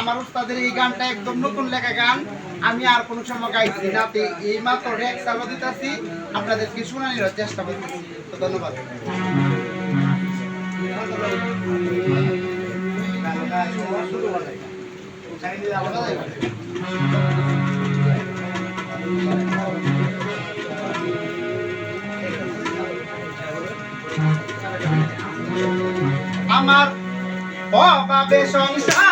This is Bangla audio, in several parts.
আমার উস্তাদের এই গানটা একদম নতুন লেখা গান। আমি আর কোনো সময় গাইছি না। এই মাত্র রেক চালো দিতেছি। আপনাদেরকে শুনানির চেষ্টা করতেছি। তো ধন্যবাদ। আমার অভাবে সংসার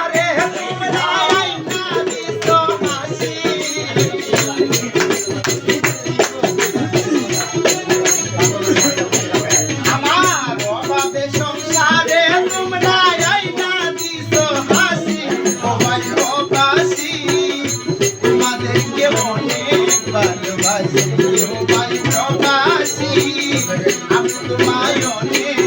তোমায় প্রকাশি আমি তোমায় অনেক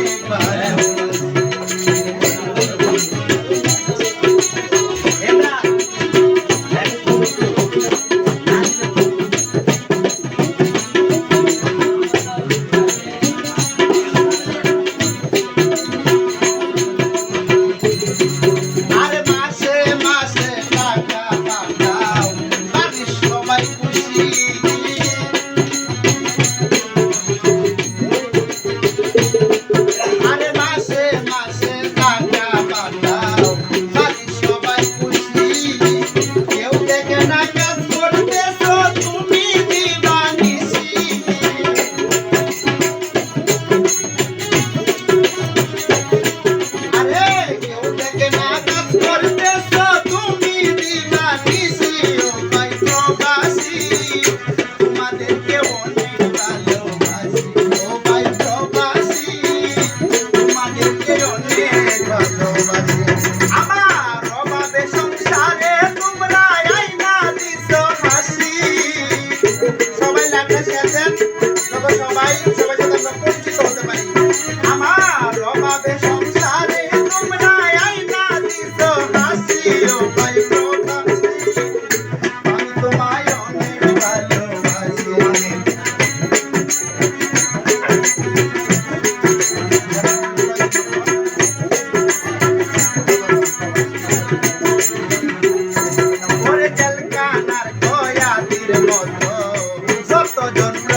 i so John Brown.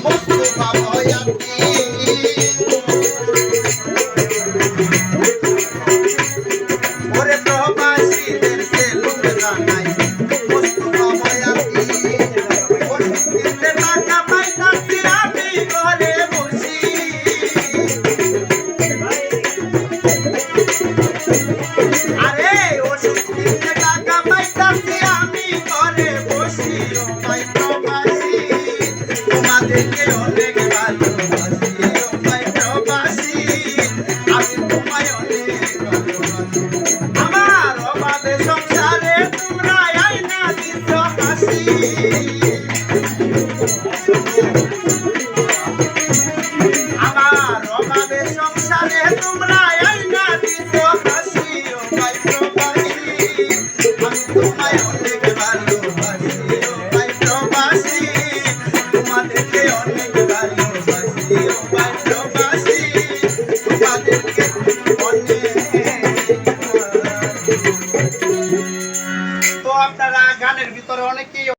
Most people are Música